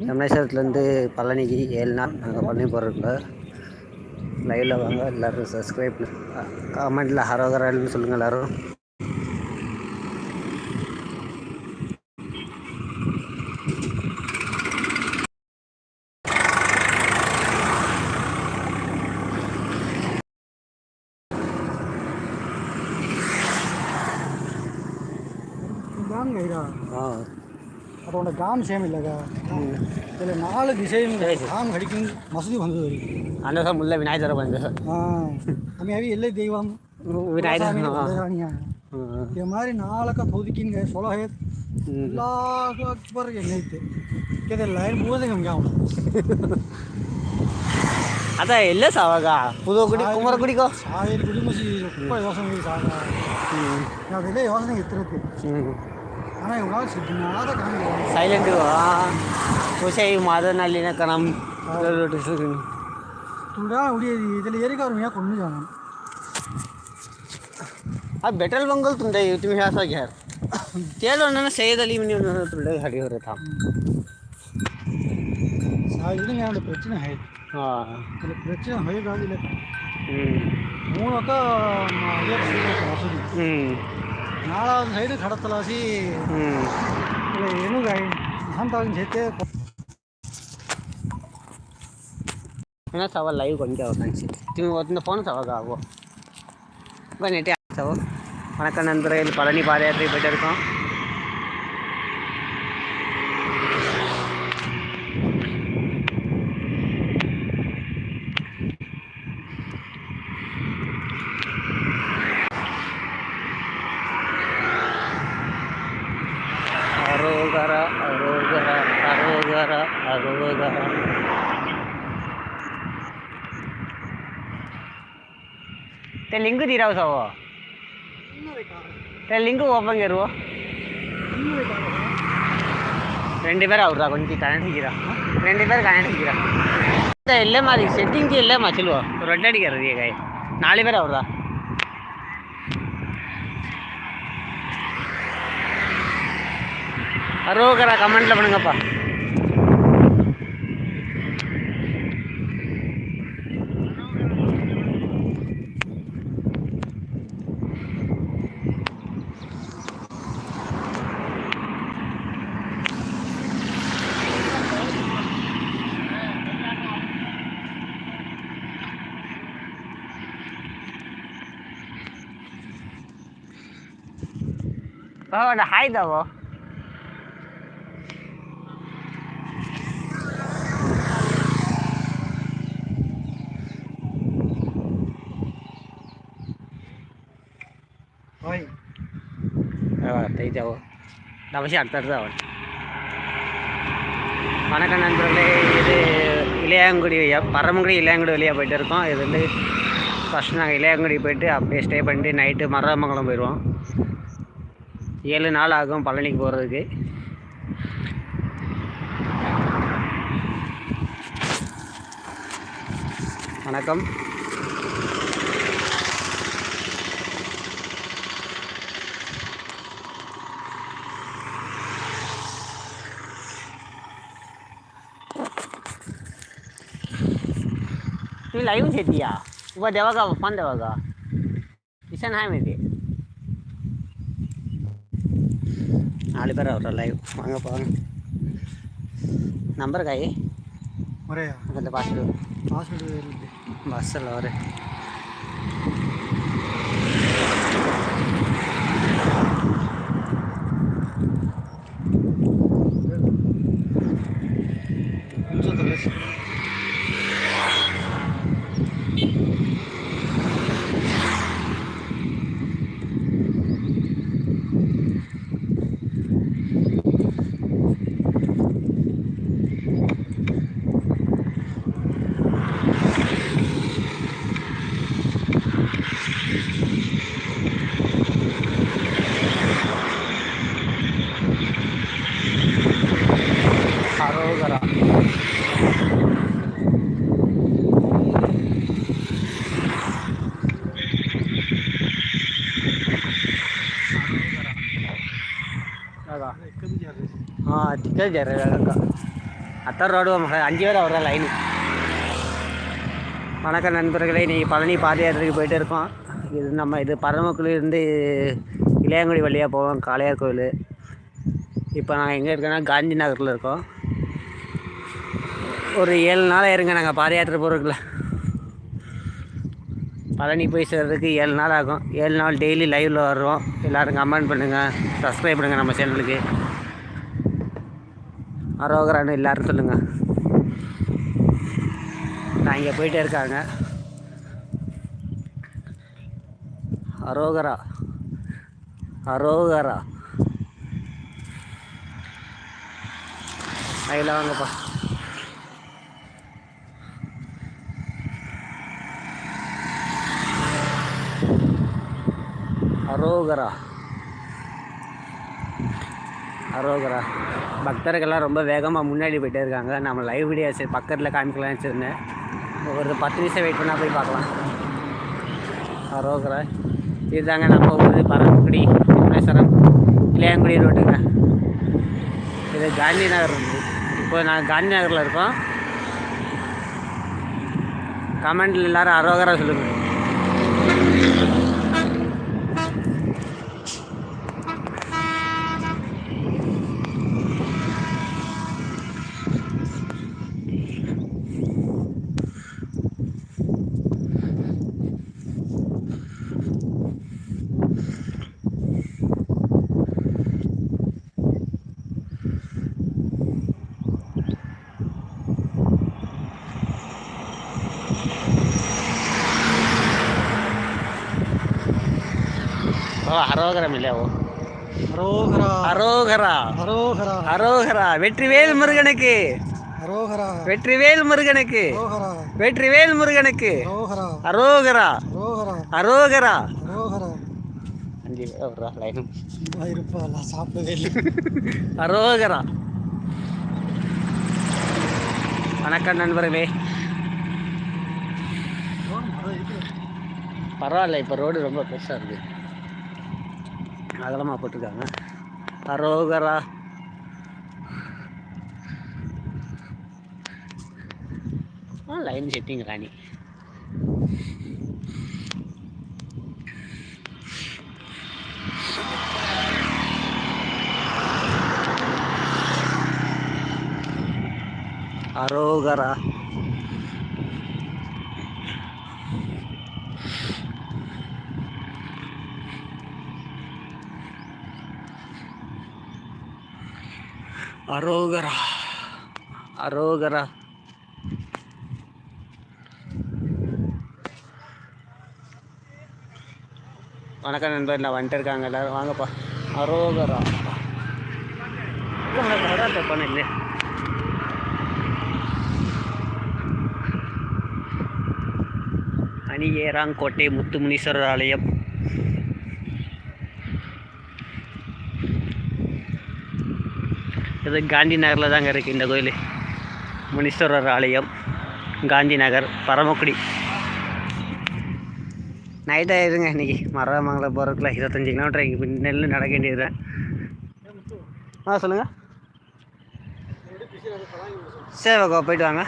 ரமேஸ்வரத்துலேருந்து பழனிக்கு ஏழு நாள் நாங்கள் பண்ணி போகிறோம்ல லைவில் வாங்க எல்லோரும் சப்ஸ்கிரைப் கமெண்டில் ஹரோகரான்னு சொல்லுங்கள் எல்லோரும். அதோட காம் சேம் இல்லைக்கா. இதில் நாலு திசையும் காம் கடிக்கும் மசதி வந்தது வரைக்கும். அந்த சார் முல்ல விநாயகர் வந்து ஆ. நம்ம அவி இல்லை தெய்வம். விநாயகர் இது மாதிரி நாலக்க தொதுக்கின்னு சொலஹே எல்லாக்கு அக்பர் என்னைத்து. கேது லைன் பூதகம் காவணும் அதான் இல்லை சாவாக்கா புதுக்குடி குமரக்குடிக்கோ சாயல் குடி மசி ரொம்ப யோசனை சாகா நான் வெளியே யோசனை எத்திருக்கு సైలెంట్గా ఉసే ఈ మాధవ్ నల్లిన కణం చూడా ఉడేది ఇదిలో ఏరికారు మేక ఉండి కాను ఆ పెట్రోల్ బంకులు తుండే తుమ్మి శాస గ్యారు తేలు ఉండన సేయగలి తుండే హడిగరు తా సాగిన ఏమన్నా ప్రచన హై ప్రచన హై కాదు మూడు ఒక వసతి நாலாவது சைடு கடத்தலாசி. எனுங்காய் சாந்தாகும் சேர்த்து. ஏன்னா சவால்? ಲೈವ್ ಕೊಂಡೆ ಕಾಣಿಸಿ ತಿಂಗ್ ಹೊತ್ತಿಂದ ಫೋನ್ ಸವಾಗ ಆಗೋ ಬನ್ನಿ ಸವ வணக்கம் நண்பர்கள் பழனி பாதயாத்திரை போயிட்டு இருக்கோம். அரோகர அரோகர அரோகர அரோகர તે લિંક ધીરાવ છો તે લિંક ઓપન કરવો ரெண்டு பேரும் அவர்ரா கொஞ்சம் கனெக்ட் கீரா ரெண்டு பேரும் கனெக்ட் கீரா இல்லைம்மா அது செட்டிங் இல்லைம்மா சொல்லுவோம் ரெண்டு அடிக்கிறது காய். நாலு பேர் அவர்தான் அரோகரா கமெண்ட்ல பண்ணுங்கப்பா Oh, ada hai daw. தைத்தாவோ அவசியம் அடுத்தடுத்து வணக்கம் நண்பர்களே இது இளையாங்குடி பரமங்குடி இளையாங்குடி வழியாக போயிட்டு இருக்கோம் இது வந்து ஃபஸ்ட் நாங்கள் இளையாங்குடி போயிட்டு அப்படியே ஸ்டே பண்ணிட்டு நைட்டு மரமங்கலம் போயிடுவோம் ஏழு நாள் ஆகும் பழனிக்கு போகிறதுக்கு வணக்கம் लाईव्ह शेती या उगा देवा का फोन देवा का किशन आहे मी ते ಆಲಿಬರ್ ಅವರ ಲೈವ್ ಹಂಗಪ್ಪ ನಂಬರ್ಗಾಯಿ ಮತ್ತೆ ಪಾಸ್ವರ್ಡ್ ಪಾಸ್ವರ್ಡ್ ಬಸ್ಸಲ್ಲ ಅವರೇ ಹಾಂ ಚಿಕ್ಕ ಜರ அத்தர் ரோடு அஞ்சு பேர் வர்ற லைனு வணக்கம் நண்பர்களே இன்றைக்கி பழனி பாத யாத்திரைக்கு போயிட்டு இருக்கோம் இது நம்ம இது பரமக்குடியிலேருந்து இளையாங்குடி வழியாக போவோம் காளையார் கோயில் இப்போ நாங்கள் எங்கே இருக்கோன்னா காந்தி நகரில் இருக்கோம் ஒரு ஏழு நாள் இருங்க நாங்கள் பாத யாத்திரை போகிறதுக்குள்ள பழனி போய் சேர்றதுக்கு ஏழு நாள் ஆகும் ஏழு நாள் டெய்லி லைவில் வர்றோம் எல்லோரும் கமெண்ட் பண்ணுங்கள் சப்ஸ்கிரைப் பண்ணுங்கள் நம்ம சேனலுக்கு அரோகரான்னு எல்லோரும் சொல்லுங்கள் நான் இங்கே போயிட்டே இருக்காங்க. அரோகரா. அரோகரா. அதில் வாங்கப்பா. அரோகரா. அரோகரா. பக்தர்கள்லாம் ரொம்ப வேகமாக முன்னாடி போயிட்டே இருக்காங்க. நம்ம லைவ் வீடியோ சரி பக்கத்தில் காமிக்கலாம்னு வச்சுருந்தேன் ஒரு பத்து நிமிஷம் வெயிட் பண்ணால் போய் பார்க்கலாம். அரோகரா. இதுதாங்க நம்ம ஊர் பரமக்குடி விக்னேஸ்வரம் இளையாங்குடி ரோட்டுங்க இது காந்தி நகர். இப்போ நான் காந்தி நகரில் இருக்கோம். கமெண்டில் எல்லாரும் அரோகரா சொல்லுங்கள் ஓ அரோகரம் இல்லையா ஓ. அரோகரா. அரோகரா. அரோகரா. அரோகரா. வெற்றிவேல் முருகனுக்கு. அரோகரா. வெற்றிவேல் முருகனுக்கு. வெற்றிவேல் முருகனுக்கு. அரோகரா. அரோகரா. அஞ்சு சாப்பிடவே இல்லை. அரோகரா. வணக்கம் நண்பர்களே. பரவாயில்ல இப்போ ரோடு ரொம்ப பெருசாக இருக்குது அகலமாக போட்டிருக்காங்க. அரோகரா. லைன் செட்டிங் ராணி. அரோகரா. அரோகரா. அரோகரா. வணக்கம் நண்பர் நான் வந்துட்டு இருக்காங்க எல்லாரும். வாங்கப்பா. அரோகரா. பண்ண இல்லை அணியேராங்கோட்டை முத்துமுனீஸ்வரர் ஆலயம். அடுத்தது காந்தி நகரில் தாங்க இருக்குது இந்த கோயில். முனீஸ்வரர் ஆலயம் காந்தி நகர் பரமக்குடி. நைட் இருங்க இன்னைக்கு. மரமங்கலம் போகிறதுக்குள்ள இருபத்தஞ்சி கிலோமீட்டர் இங்கே நெல் நடக்க வேண்டியது ஆ சொல்லுங்கள் சரி போயிட்டு வாங்க.